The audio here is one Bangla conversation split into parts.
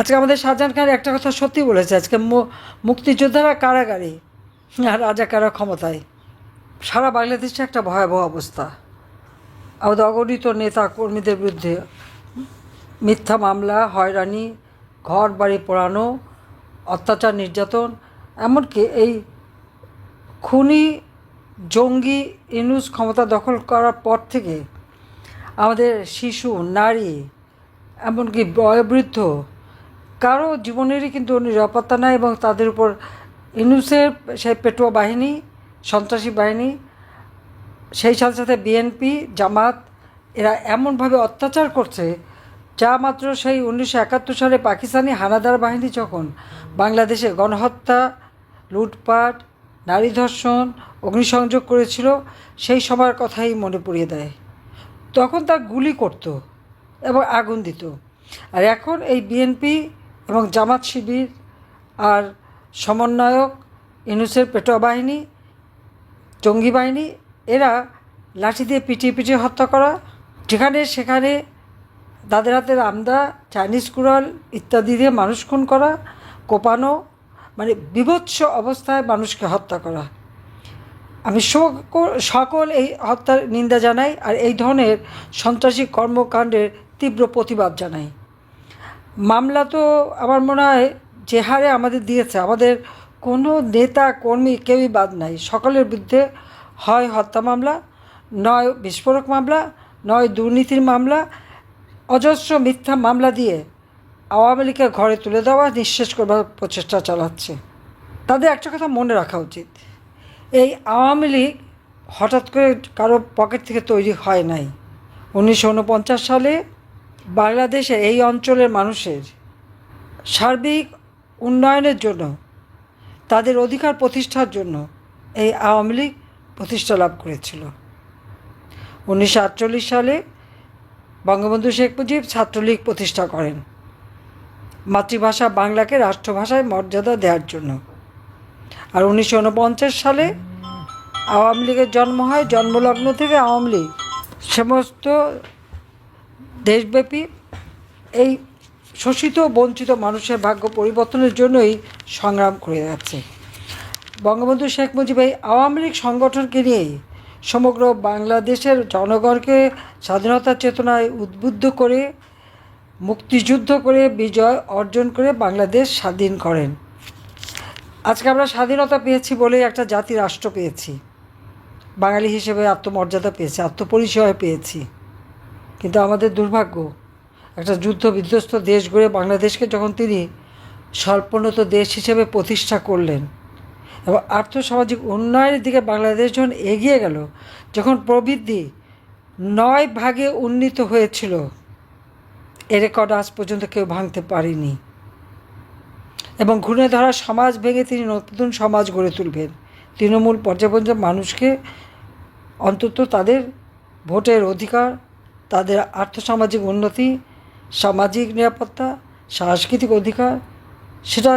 আজকে আমাদের শাহজাহান খান একটা কথা সত্যি বলেছে, আজকে মুক্তিযোদ্ধারা কারাগারে আর রাজাকারা ক্ষমতায়? সারা বাংলাদেশে একটা ভয়াবহ অবস্থা। আমাদের অগণিত নেতা কর্মীদের বিরুদ্ধে মিথ্যা মামলা, হয়রানি, ঘর বাড়ি পোড়ানো, অত্যাচার নির্যাতন, এমনকি এই খুনি জঙ্গি ইনুস ক্ষমতা দখল করার পর থেকে আমাদের শিশু, নারী, এমনকি বয়োবৃদ্ধ কারও জীবনেরই কিন্তু নিরাপত্তা নাই এবং তাদের উপর ইনুসের সেই পেটুয়া বাহিনী, সন্ত্রাসী বাহিনী, সেই সাথে সাথে বিএনপি জামাত, এরা এমনভাবে অত্যাচার করছে যা মাত্র সেই উনিশশো একাত্তর সালে পাকিস্তানি হানাদার বাহিনী যখন বাংলাদেশে গণহত্যা, লুটপাট, নারী ধর্ষণ, অগ্নিসংযোগ করেছিল, সেই সময়ের কথাই মনে পড়িয়ে দেয়। তখন তার গুলি করত এবং আগুন দিত। আর এখন এই বিএনপি এবং জামাত শিবির আর সমন্বয়ক ইনুসের পেটোয়া বাহিনী জঙ্গি বাহিনী এরা লাঠি দিয়ে পিটিয়ে পিটিয়ে হত্যা করা। যেখানে সেখানে তাদের হাতের আমদা, চাইনিজ কুড়াল ইত্যাদি দিয়ে মানুষ খুন করা, কোপানো মানে বিভৎস অবস্থায় মানুষকে হত্যা করা। আমি সকল এই হত্যার নিন্দা জানাই আর এই ধরনের সন্ত্রাসী কর্মকাণ্ডের তীব্র প্রতিবাদ জানাই। মামলা তো আমার মনে হয় যে হারে আমাদের দিয়েছে। আমাদের কোনো নেতা, কর্মী কেউই বাদ নাই। সকলের বিরুদ্ধে হয় হত্যা মামলা, নয় বিস্ফোরক মামলা, নয় দুর্নীতির মামলা, অজস্র মিথ্যা মামলা দিয়ে আওয়ামী লীগকে ঘরে তুলে দেওয়া নিঃশেষ করবার প্রচেষ্টা চালাচ্ছে। তাদের একটা কথা মনে রাখা উচিত। এই আওয়ামী লীগ হঠাৎ করে কারও পকেট থেকে তৈরি হয় নাই। উনিশশো উনপঞ্চাশ সালে বাংলাদেশে এই অঞ্চলের মানুষের সার্বিক উন্নয়নের জন্য, তাদের অধিকার প্রতিষ্ঠার জন্য এই আওয়ামী লীগ প্রতিষ্ঠা লাভ করেছিল। উনিশশো আটচল্লিশ সালে বঙ্গবন্ধু শেখ মুজিব ছাত্রলীগ প্রতিষ্ঠা করেন। মাতৃভাষা বাংলাকে রাষ্ট্রভাষায় মর্যাদা দেওয়ার জন্য। আর উনিশশো উনপঞ্চাশ সালে আওয়ামী লীগের জন্ম হয়, জন্মলগ্ন থেকে আওয়ামী লীগ। সমস্ত দেশব্যাপী এই শোষিত, বঞ্চিত মানুষের ভাগ্য পরিবর্তনের জন্যই সংগ্রাম করে যাচ্ছে। বঙ্গবন্ধু শেখ মুজিব এই আওয়ামী লীগ সংগঠনকে নিয়েই সমগ্র বাংলাদেশের জনগণকে স্বাধীনতার চেতনায় উদ্বুদ্ধ করে, মুক্তিযুদ্ধ করে, বিজয় অর্জন করে বাংলাদেশ স্বাধীন করেন। আজকে আমরা স্বাধীনতা পেয়েছি বলেই একটা জাতি রাষ্ট্র পেয়েছি। বাঙালি হিসেবে আত্মমর্যাদা পেয়েছি, আত্মপরিচয় পেয়েছি। কিন্তু আমাদের দুর্ভাগ্য, একটা যুদ্ধ বিধ্বস্ত দেশ গড়ে বাংলাদেশকে যখন তিনি স্বল্পোন্নত দেশ হিসেবে প্রতিষ্ঠা করলেন এবং আর্থসামাজিক উন্নয়নের দিকে বাংলাদেশ যখন এগিয়ে গেল, যখন প্রবৃদ্ধি নয় ভাগে উন্নীত হয়েছিল, এ রেকর্ড আজ পর্যন্ত কেউ ভাঙতে পারেনি। এবং ঘুরে ধরা সমাজ ভেঙে তিনি নতুন সমাজ গড়ে তুলবেন। তৃণমূল পর্যায় মানুষকে অন্তত তাদের ভোটের অধিকার তাদের আর্থসামাজিক উন্নতি, সামাজিক নিরাপত্তা, সাংস্কৃতিক অধিকার, সেটা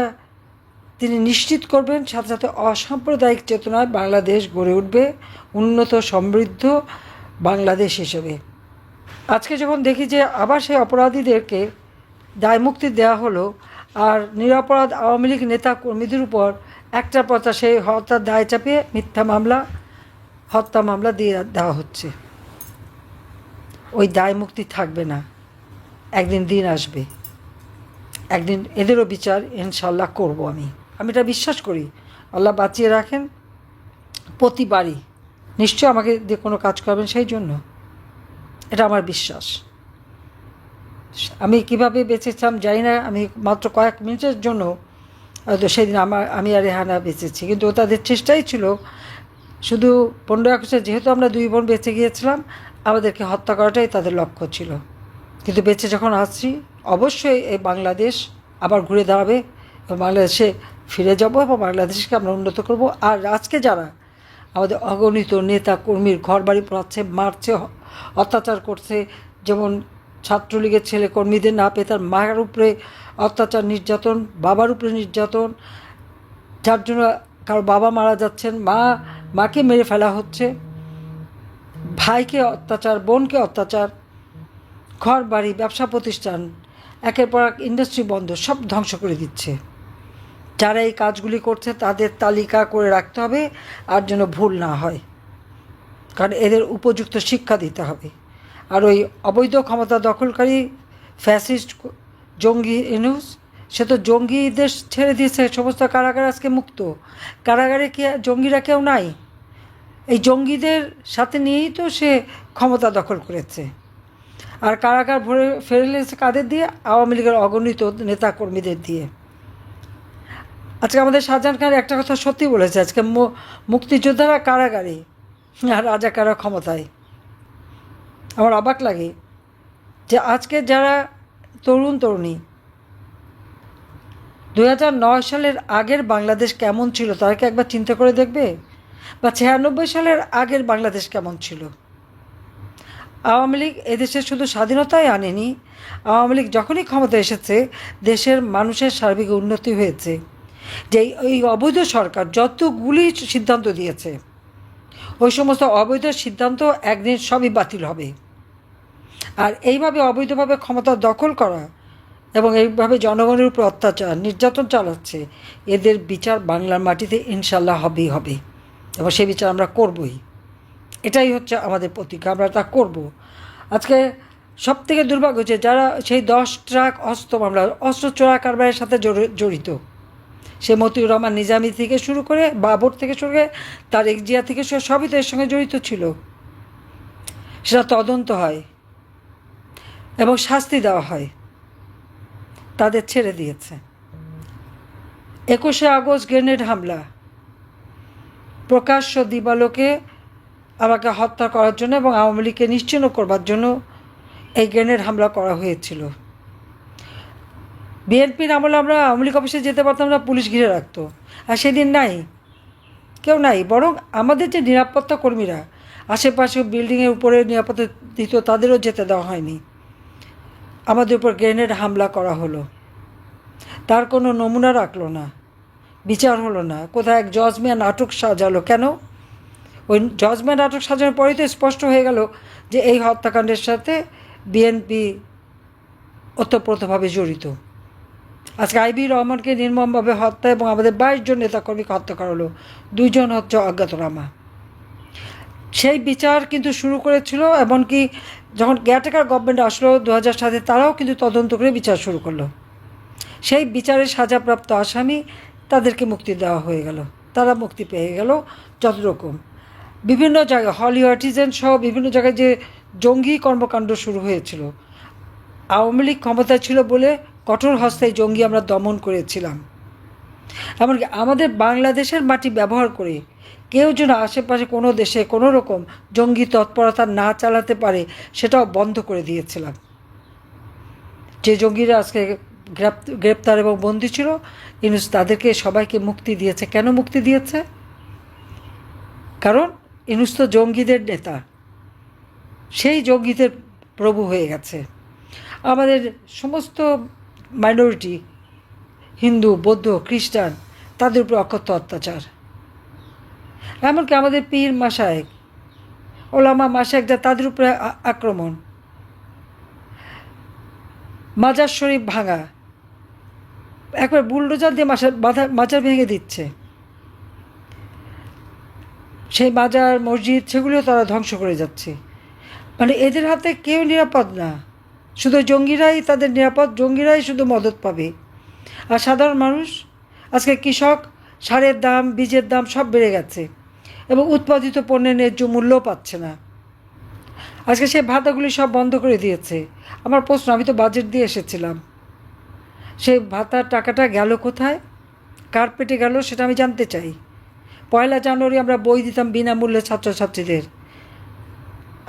তিনি নিশ্চিত করবেন সাথে সাথে অসাম্প্রদায়িক চেতনায় বাংলাদেশ গড়ে উঠবে উন্নত সমৃদ্ধ বাংলাদেশ হিসেবে। আজকে যখন দেখি যে আবার সেই অপরাধীদেরকে দায়মুক্তি দেওয়া হলো আর নিরাপরাধ আওয়ামী লীগ নেতা কর্মীদের উপর একটা পথা সেই হত্যার দায় চাপিয়ে মিথ্যা মামলা, হত্যা মামলা দিয়ে দেওয়া হচ্ছে। ওই দায় মুক্তি থাকবে না। একদিন দিন আসবে। একদিন এদেরও বিচার ইনশাল্লাহ করব আমি। আমি এটা বিশ্বাস করি। আল্লাহ বাঁচিয়ে রাখেন প্রতিবারই। নিশ্চয় আমাকে দিয়ে কোনো কাজ করবেন সেই জন্য। এটা আমার বিশ্বাস। আমি কীভাবে বেঁচেছিলাম জানি না। আমি মাত্র কয়েক মিনিটের জন্য হয়তো সেদিন আমার, আমি আর রেহানা বেঁচেছি। কিন্তু তাদের চেষ্টাই ছিল। শুধু পনেরো আগস্টে যেহেতু আমরা দুই বোন বেঁচে গিয়েছিলাম আমাদেরকে হত্যা করাটাই তাদের লক্ষ্য ছিল। কিন্তু বেঁচে যখন আসছি অবশ্যই এই বাংলাদেশ আবার ঘুরে দাঁড়াবে বাংলাদেশে ফিরে যাব এবং বাংলাদেশকে আমরা উন্নত করব। আর আজকে যারা আমাদের অগণিত নেতা কর্মীর ঘর বাড়ি পড়াচ্ছে, মারছে, অত্যাচার করছে, যেমন ছাত্রলীগের ছেলে কর্মীদের না পেয়ে তার মায়ের উপরে অত্যাচার নির্যাতন, বাবার উপরে নির্যাতন, যার জন্য কারও বাবা মারা যাচ্ছেন, মা, মাকে মেরে ফেলা হচ্ছে। ভাইকে অত্যাচার, বোনকে অত্যাচার, ঘর, বাড়ি, ব্যবসা প্রতিষ্ঠান, একের পর এক ইন্ডাস্ট্রি বন্ধ, সব ধ্বংস করে দিচ্ছে। যারা এই কাজগুলি করছে তাদের তালিকা করে রাখতে হবে আর যেন ভুল না হয়। কারণ এদের উপযুক্ত শিক্ষা দিতে হবে। আর ওই অবৈধ ক্ষমতা দখলকারী ফ্যাসিস্ট জঙ্গি ইনুস সে তো জঙ্গিদের ছেড়ে দিয়েছে সমস্ত কারাগার আজকে মুক্ত। কারাগারে কি জঙ্গিরা কেউ নাই? এই জঙ্গিদের সাথে নিয়েই তো সে ক্ষমতা দখল করেছে। আর কারাগার ভরে ফেরেছে কাদের দিয়ে? আওয়ামী লীগের অগণিত নেতাকর্মীদের দিয়ে। আজকে আমাদের শাহজাহান খান একটা কথা সত্যি বলেছে, আজকে মুক্তিযোদ্ধারা কারাগারে, আর রাজাকারা ক্ষমতায়। আমার অবাক লাগে যে আজকে যারা তরুণ তরুণী দু সালের আগের বাংলাদেশ কেমন ছিল, তারা কি একবার চিন্তা করে দেখবে? বা ছিয়ানব্বই সালের আগের বাংলাদেশ কেমন ছিল? আওয়ামী লীগ এদেশে শুধু স্বাধীনতাই আনেনি। আওয়ামী লীগ যখনই ক্ষমতা এসেছে, দেশের মানুষের সার্বিক উন্নতি হয়েছে। যে এই অবৈধ সরকার যতগুলি সিদ্ধান্ত দিয়েছে, ওই সমস্ত অবৈধ সিদ্ধান্ত একদিন সবই বাতিল হবে। আর এইভাবে অবৈধভাবে ক্ষমতা দখল করা এবং এইভাবে জনগণের উপর অত্যাচার, নির্যাতন চালাচ্ছে, এদের বিচার বাংলার মাটিতে ইনশাল্লাহ হবেই হবে। এবং সেই বিচার আমরা করবই। এটাই হচ্ছে আমাদের প্রতিজ্ঞা আমরা তা করব। আজকে সব থেকে দুর্ভাগ্য হচ্ছে যারা সেই দশ ট্রাক অস্ত্র মামলা অস্ত্র চোরা কারবারের সাথে জড়ি- জড়িত। সে মতিউর রহমান নিজামি থেকে শুরু করে বাবর থেকে শুরু করে তার জিয়া থেকে শুরু সবই তো এর সঙ্গে জড়িত ছিল। সেটা তদন্ত হয় এবং শাস্তি দেওয়া হয়। তাদের ছেড়ে দিয়েছে। একুশে আগস্ট গ্রেনেড হামলা। প্রকাশ্য দিবালোকে আমাকে হত্যা করার জন্য এবং আওয়ামী লীগকে নিশ্চিহ্ন করবার জন্য এই গ্রেনেড হামলা করা হয়েছিল। বিএনপির আমলে আমরা আওয়ামী লীগ অফিসে যেতে পারতাম না, পুলিশ ঘিরে রাখতো। আর সেদিন নাই, কেউ নাই, বরং আমাদের যে নিরাপত্তা কর্মীরা, আশেপাশে বিল্ডিংয়ের উপরে নিরাপত্তা দিত, তাদেরও যেতে দেওয়া হয়নি। আমাদের উপর গ্রেনেড হামলা করা হলো। তার কোনো নমুনা রাখল না। বিচার হলো না। কোথায় এক জজমিয়া নাটক সাজালো? কেন? ওই জজমিয়া নাটক সাজানোর পরেই তো স্পষ্ট হয়ে গেল যে এই হত্যাকাণ্ডের সাথে বিএনপি ওতপ্রোতভাবে জড়িত। আজকে আইবি রহমানকে নির্মমভাবে হত্যা এবং আমাদের বাইশ জন নেতাকর্মীকে হত্যা করা হলো। দুইজন হচ্ছে অজ্ঞাতনামা সেই বিচার কিন্তু শুরু করেছিল এমনকি যখন কেয়ারটেকার গভর্নমেন্ট আসলো দু হাজার সাতে, তারাও কিন্তু তদন্ত করে বিচার শুরু করল। সেই বিচারের সাজাপ্রাপ্ত আসামি তাদেরকে মুক্তি দেওয়া হয়ে গেল। তারা মুক্তি পেয়ে গেল যত রকম বিভিন্ন জায়গায় হলি আর্টিজেন সহ বিভিন্ন জায়গায় যে জঙ্গি কর্মকাণ্ড শুরু হয়েছিল, আওয়ামী লীগ ক্ষমতায় ছিল বলে কঠোর হস্তে জঙ্গি আমরা দমন করেছিলাম। এমনকি আমাদের বাংলাদেশের মাটি ব্যবহার করে কেউ যেন আশেপাশে কোনো দেশে কোনো রকম জঙ্গি তৎপরতা না চালাতে পারে সেটাও বন্ধ করে দিয়েছিলাম। যে জঙ্গিরা আজকে গ্রেপ- গ্রেপ্তার এবং বন্দি ছিল ইনুস তাদেরকে সবাইকে মুক্তি দিয়েছে। কেন মুক্তি দিয়েছে? কারণ ইনুস তো জঙ্গিদের নেতা। সেই জঙ্গিদের প্রভু হয়ে গেছে। আমাদের সমস্ত মাইনরিটি হিন্দু, বৌদ্ধ, খ্রিস্টান, তাদের উপর অকথ্য অত্যাচার। এমনকি আমাদের পীর মাসায়েক ওলামা মাসায়েকরা তাদের উপরে আক্রমণ। মাজার শরীফ ভাঙা একবার বুলডোজার দিয়ে মাসা মাথা মাজার ভেঙে দিচ্ছে। সেই মাজার মসজিদ, সেগুলিও তারা ধ্বংস করে যাচ্ছে। মানে এদের হাতে কেউ নিরাপদ না। শুধু জঙ্গিরাই তাদের নিরাপদ, জঙ্গিরাই শুধু মদত পাবে। আর সাধারণ মানুষ, আজকে কৃষক, সারের দাম, বীজের দাম সব বেড়ে গেছে এবং উৎপাদিত পণ্যের ন্যায্য মূল্য পাচ্ছে না। আজকে সেই ভাতাগুলি সব বন্ধ করে দিয়েছে। আমার প্রশ্ন, আমি তো বাজেট দিয়ে এসেছিলাম। সেই ভাতার টাকাটা গেল কোথায়? কার পেটে গেল সেটা আমি জানতে চাই। পয়লা জানুয়ারি আমরা বই দিতাম বিনামূল্যে ছাত্রছাত্রীদের।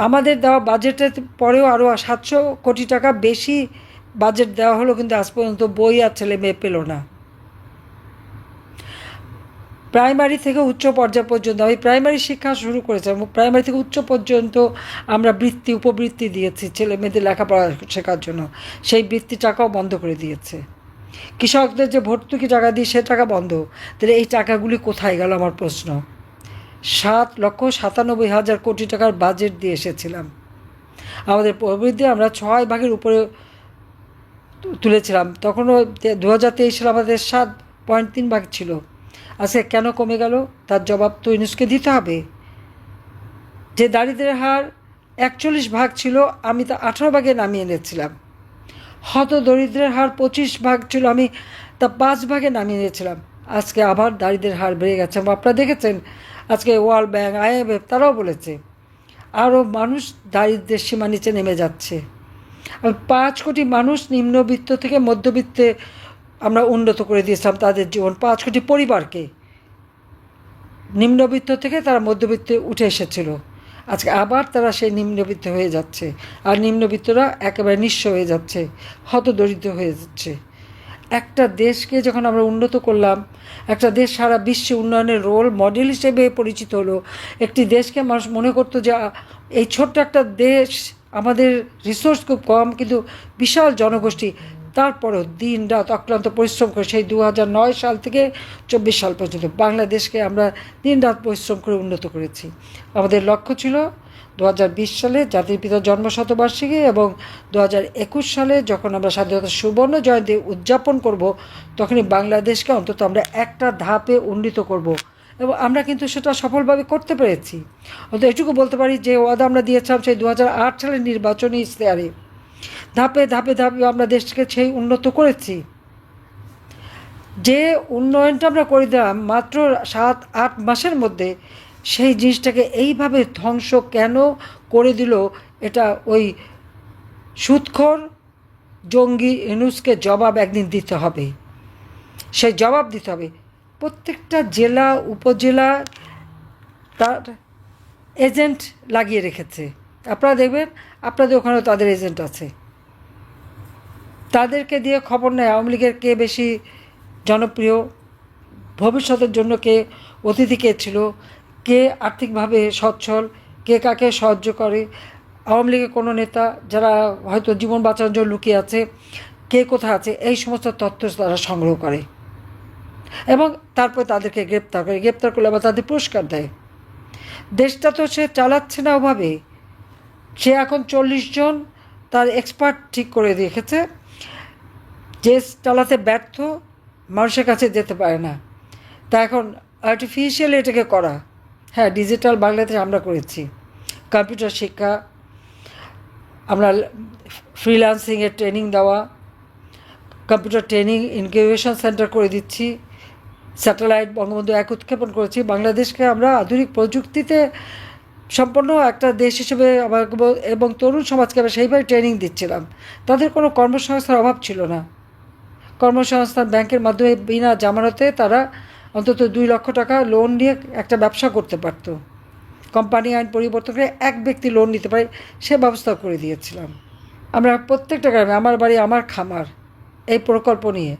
আমাদের দেওয়া বাজেটের পরেও আরও সাতশো কোটি টাকা বেশি বাজেট দেওয়া হলো কিন্তু আজ পর্যন্ত বই আর ছেলে মেয়ে পেল না। প্রাইমারি থেকে উচ্চ পর্যায় পর্যন্ত, আমি প্রাইমারি শিক্ষা শুরু করেছিলাম, প্রাইমারি থেকে উচ্চ পর্যন্ত আমরা বৃত্তি, উপবৃত্তি দিয়েছি ছেলে মেয়েদের লেখাপড়া শেখার জন্য। সেই বৃত্তি টাকাও বন্ধ করে দিয়েছে। কৃষকদের যে ভর্তুকি টাকা দিই, সে টাকা বন্ধ। তাহলে এই টাকাগুলি কোথায় গেল আমার প্রশ্ন? সাত লক্ষ সাতানব্বই হাজার কোটি টাকার বাজেট দিয়ে এসেছিলাম। আমাদের প্রবৃদ্ধি আমরা ছয় ভাগের উপরে তুলেছিলাম। তখনও দু হাজার তেইশ সালে আমাদের সাত পয়েন্ট তিন ভাগ ছিল। আজকে কেন কমে গেল? তার জবাব তো ইউনুসকে দিতে হবে। যে দারিদ্রের হার একচল্লিশ ভাগ ছিল, আমি তা আঠারো ভাগে নামিয়ে এনেছিলাম। হত দরিদ্রের হার পঁচিশ ভাগ ছিল, আমি তা পাঁচ ভাগে নামিয়ে নিয়েছিলাম আজকে আবার দারিদ্রের হার বেড়ে গেছে। আপনারা দেখেছেন, আজকে ওয়ার্ল্ড ব্যাংক আইএমএফ তারাও বলেছে আরও মানুষ দারিদ্রের সীমা নিচে নেমে যাচ্ছে। পাঁচ কোটি মানুষ নিম্নবিত্ত থেকে মধ্যবিত্তে আমরা উন্নত করে দিয়েছিলাম তাদের জীবন, পাঁচ কোটি পরিবারকে। নিম্নবিত্ত থেকে তারা মধ্যবিত্তে উঠে এসেছিল। আজকে আবার তারা সেই নিম্নবিত্ত হয়ে যাচ্ছে। আর নিম্নবিত্তরা একেবারে নিঃস্ব হয়ে যাচ্ছে, হতদরিদ্র হয়ে যাচ্ছে। একটা দেশকে যখন আমরা উন্নত করলাম, একটা দেশ সারা বিশ্বে উন্নয়নের রোল মডেল হিসেবে পরিচিত হলো, একটি দেশকে মানুষ মনে করতো যে এই ছোট্ট একটা দেশ আমাদের রিসোর্স খুব কম, কিন্তু বিশাল জনগোষ্ঠী তারপরেও দিন রাত অক্লান্ত পরিশ্রম করে সেই দু নয় সাল থেকে চব্বিশ সাল পর্যন্ত বাংলাদেশকে আমরা দিন রাত পরিশ্রম করে উন্নত করেছি। আমাদের লক্ষ্য ছিল দু বিশ সালে জাতির পিতার জন্ম শতবার্ষিকী এবং দু হাজার একুশ সালে যখন আমরা স্বাধীনতা সুবর্ণ জয়ন্তী উদযাপন করব, তখনই বাংলাদেশকে অন্তত আমরা একটা ধাপে উন্নীত করব এবং আমরা কিন্তু সেটা সফলভাবে করতে পেরেছি। অন্তত এটুকু বলতে পারি যে ওয়াদা আমরা দিয়েছিলাম সেই দু সালের নির্বাচনী ইশতেহারে। ধাপে ধাপে ধাপে আমরা দেশকে সেই উন্নত করেছি। যে উন্নয়নটা আমরা করে দিলাম মাত্র সাত, আট মাসের মধ্যে, সেই জিনিসটাকে এইভাবে ধ্বংস কেন করে দিল এটা ওই সুৎখর জঙ্গি ইনুসকে জবাব একদিন দিতে হবে। সেই জবাব দিতে হবে। প্রত্যেকটা জেলা, উপজেলা তার এজেন্ট লাগিয়ে রেখেছে। আপনারা দেখবেন, আপনাদের ওখানেও তাদের এজেন্ট আছে। তাদেরকে দিয়ে খবর নেয়, আওয়ামী লীগের কে বেশি জনপ্রিয়, ভবিষ্যতের জন্য কে অতিথি কে ছিল, কে আর্থিকভাবে সচ্ছল, কে কাকে সাহায্য করে, আওয়ামী লীগের কোনো নেতা যারা হয়তো জীবন বাঁচানোর জন্য লুকিয়ে আছে, কে কোথায় আছে, এই সমস্ত তথ্য তারা সংগ্রহ করে এবং তারপর তাদেরকে গ্রেপ্তার করে। গ্রেপ্তার করলে আবার তাদের পুরস্কার দেয়। দেশটা তো সে চালাচ্ছে না ওভাবে। সে এখন চল্লিশ জন তার এক্সপার্ট ঠিক করে রেখেছে। যে চালাতে ব্যর্থ, মানুষের কাছে যেতে পারে না। তা এখন আর্টিফিশিয়াল এটাকে করা। হ্যাঁ ডিজিটাল বাংলাদেশ আমরা করেছি। কম্পিউটার শিক্ষা, আমরা ফ্রিল্যান্সিংয়ের ট্রেনিং দেওয়া কম্পিউটার ট্রেনিং ইনকিউবেশন সেন্টার করে দিচ্ছি স্যাটেলাইট বঙ্গবন্ধু এক উৎক্ষেপণ করেছি। বাংলাদেশকে আমরা আধুনিক প্রযুক্তিতে সম্পন্ন একটা দেশ হিসেবে আমার এবং তরুণ সমাজকে আমরা সেইভাবে ট্রেনিং দিচ্ছিলাম। তাদের কোনো কর্মসংস্থার অভাব ছিল না। কর্মসংস্থান ব্যাংকের মাধ্যমে বিনা জামানতে তারা অন্তত দুই লক্ষ টাকা লোন নিয়ে একটা ব্যবসা করতে পারত। কোম্পানি আইন পরিবর্তন করে এক ব্যক্তি লোন নিতে পারে, সে ব্যবস্থা করে দিয়েছিলাম। আমরা প্রত্যেকটা গ্রামে, আমার বাড়ি, আমার খামার, এই প্রকল্প নিয়ে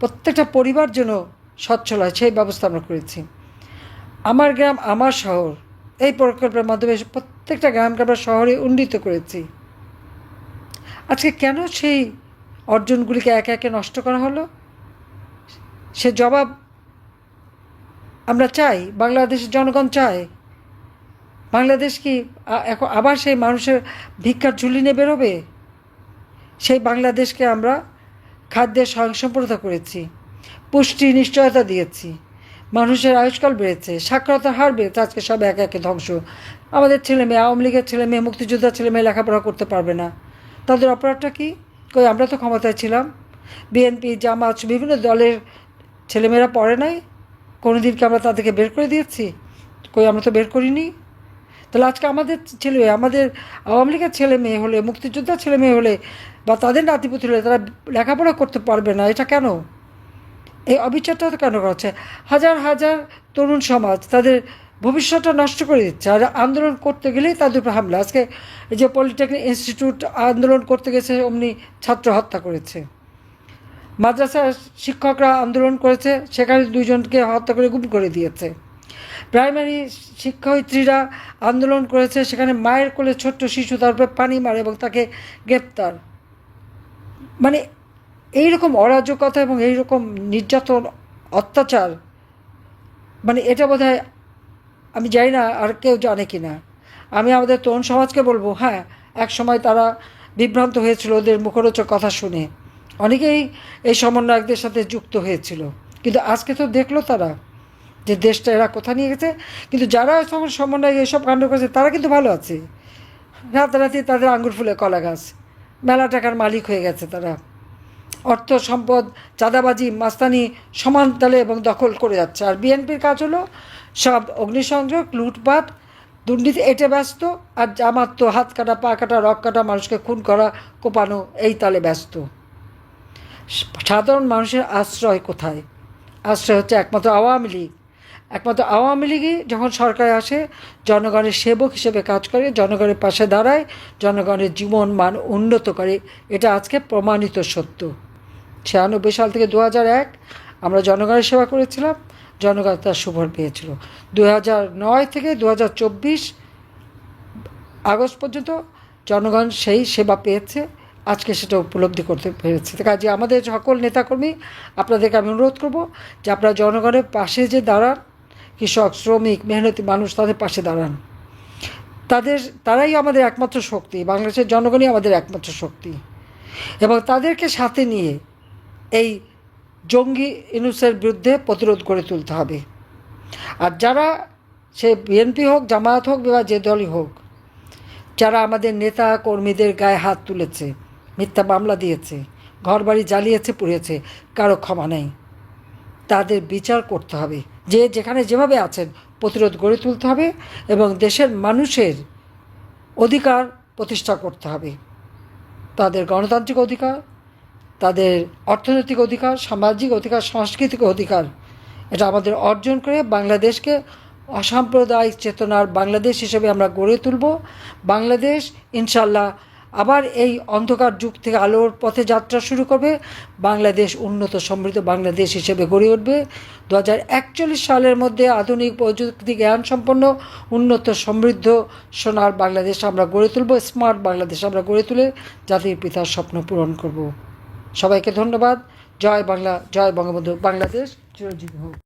প্রত্যেকটা পরিবার যেন সচ্ছল হয়, সেই ব্যবস্থা আমরা করেছি। আমার গ্রাম, আমার শহর, এই প্রকল্পের মাধ্যমে প্রত্যেকটা গ্রামকে আমরা শহরে উন্নীত করেছি। আজকে কেন সেই অর্জনগুলিকে একে একে নষ্ট করা হলো। সে জবাব আমরা চাই, বাংলাদেশের জনগণ চায়। বাংলাদেশ কি এখন আবার সেই মানুষের ভিক্ষার ঝুলি নিয়ে বেরোবে? সেই বাংলাদেশকে আমরা খাদ্যের স্বয়ংসম্পূর্ণতা করেছি, পুষ্টি নিশ্চয়তা দিয়েছি, মানুষের আয়ুষ্কাল বেড়েছে, সাক্ষরতার হার বেড়েছে, আজকে সব একে একে ধ্বংস। আমাদের ছেলে মেয়ে আওয়ামী লীগের ছেলে মেয়ে মুক্তিযোদ্ধার ছেলে মেয়ে লেখাপড়া করতে পারবে না। তাদের অপরাধটা কি? কই, আমরা তো ক্ষমতায় ছিলাম। বিএনপি জামাত, বিভিন্ন দলের ছেলেমেয়েরা পড়ে নাই। কোনো দিনকে আমরা তাদেরকে বের করে দিয়েছি? কই, আমরা তো বের করিনি। তাহলে আজকে আমাদের ছেলে, আমাদের আওয়ামী লীগের ছেলে মেয়ে হলে মুক্তিযোদ্ধার ছেলে মেয়ে হলে বা তাদের নাতিপুতি হলে তারা লেখাপড়া করতে পারবে না, এটা কেন? এই অবিচারটা তো কেন করা হচ্ছে? হাজার হাজার তরুণ সমাজ, তাদের ভবিষ্যৎটা নষ্ট করে দিচ্ছে। আর আন্দোলন করতে গেলেই তাদের উপর হামলা। আজকে যে পলিটেকনিক ইনস্টিটিউট আন্দোলন করতে গেছে, অমনি ছাত্র হত্যা করেছে। মাদ্রাসার শিক্ষকরা আন্দোলন করেছে, সেখানে দুইজনকে হত্যা করে গুম করে দিয়েছে। প্রাইমারি শিক্ষয়িত্রীরা আন্দোলন করেছে, সেখানে মায়ের কোলে ছোট্ট শিশু তারপরে পানি মারে এবং তাকে গ্রেপ্তার। মানে এইরকম অরাজকতা এবং এইরকম নির্যাতন, অত্যাচার মানে এটা বোধহয় আমি জানি না আর কেউ জানে কি না আমি আমাদের তরুণ সমাজকে বলব হ্যাঁ এক সময় তারা বিভ্রান্ত হয়েছিল ওদের মুখরোচক কথা শুনে। অনেকেই এই সমন্বয়কদের সাথে যুক্ত হয়েছিল। কিন্তু আজকে তো দেখল তারা যে দেশটা এরা কোথা নিয়ে গেছে। কিন্তু যারা তখন সমন্বয় এইসব কাণ্ড করেছে, তারা কিন্তু ভালো আছে। রাতারাতি তাদের আঙ্গুর ফুলে কলা গাছ। মেলা টাকার মালিক হয়ে গেছে তারা। অর্থ সম্পদ, চাঁদাবাজি, মাস্তানি সমান তালে এবং দখল করে যাচ্ছে। আর বিএনপির কাজ হলো সব অগ্নিসংযোগ, লুটপাট, দুর্নীতি, এটা ব্যস্ত আর জামাত তো হাত কাটা, পা কাটা, রক কাটা মানুষকে খুন করা, কোপানো, এই তালে ব্যস্ত। সাধারণ মানুষের আশ্রয় কোথায়? আশ্রয় হচ্ছে একমাত্র আওয়ামী লীগ। একমাত্র আওয়ামী লীগই যখন সরকারে আসে, জনগণের সেবক হিসেবে কাজ করে, জনগণের পাশে দাঁড়ায়, জনগণের জীবন মান উন্নত করে। এটা আজকে প্রমাণিত সত্য। ছিয়ানব্বই সাল থেকে দু এক আমরা জনগণের সেবা করেছিলাম। জনগণ তার সুফল পেয়েছিল। দু নয় থেকে দু হাজার চব্বিশ আগস্ট পর্যন্ত জনগণ সেই সেবা পেয়েছে। আজকে সেটা উপলব্ধি করতে পেরেছে। কাজে আমাদের সকল নেতাকর্মী, আপনাদেরকে আমি অনুরোধ করব যে আপনারা জনগণের পাশে যে দাঁড়ান, কৃষক, শ্রমিক, মেহনতি মানুষ তাদের পাশে দাঁড়ান। তাদের, তারাই আমাদের একমাত্র শক্তি। বাংলাদেশের জনগণই আমাদের একমাত্র শক্তি। এবং তাদেরকে সাথে নিয়ে এই জঙ্গি ইনুসের বিরুদ্ধে প্রতিরোধ গড়ে তুলতে হবে। আর যারা সে বিএনপি হোক, জামায়াত হোক, বা যে দলই হোক, যারা আমাদের নেতা কর্মীদের গায়ে হাত তুলেছে, মিথ্যা মামলা দিয়েছে, ঘরবাড়ি জ্বালিয়েছে, পুড়িয়েছে, কারও ক্ষমা নেই। তাদের বিচার করতে হবে। যে যেখানে যেভাবে আছেন, প্রতিরোধ গড়ে তুলতে হবে এবং দেশের মানুষের অধিকার প্রতিষ্ঠা করতে হবে। তাদের গণতান্ত্রিক অধিকার তাদের অর্থনৈতিক অধিকার, সামাজিক অধিকার, সাংস্কৃতিক অধিকার। এটা আমাদের অর্জন করে বাংলাদেশকে অসাম্প্রদায়িক চেতনার বাংলাদেশ হিসেবে আমরা গড়ে তুলব। বাংলাদেশ ইনশাল্লাহ আবার এই অন্ধকার যুগ থেকে আলোর পথে যাত্রা শুরু করবে। বাংলাদেশ উন্নত সমৃদ্ধ বাংলাদেশ হিসেবে গড়ে উঠবে। দু হাজার একচল্লিশ সালের মধ্যে আধুনিক প্রযুক্তি জ্ঞান সম্পন্ন, উন্নত সমৃদ্ধ সোনার বাংলাদেশ আমরা গড়ে তুলব। স্মার্ট বাংলাদেশ আমরা গড়ে তুলে জাতির পিতার স্বপ্ন পূরণ করব। সবাইকে ধন্যবাদ। জয় বাংলা জয় বঙ্গবন্ধু বাংলাদেশ। চিরঞ্জীবী হোক।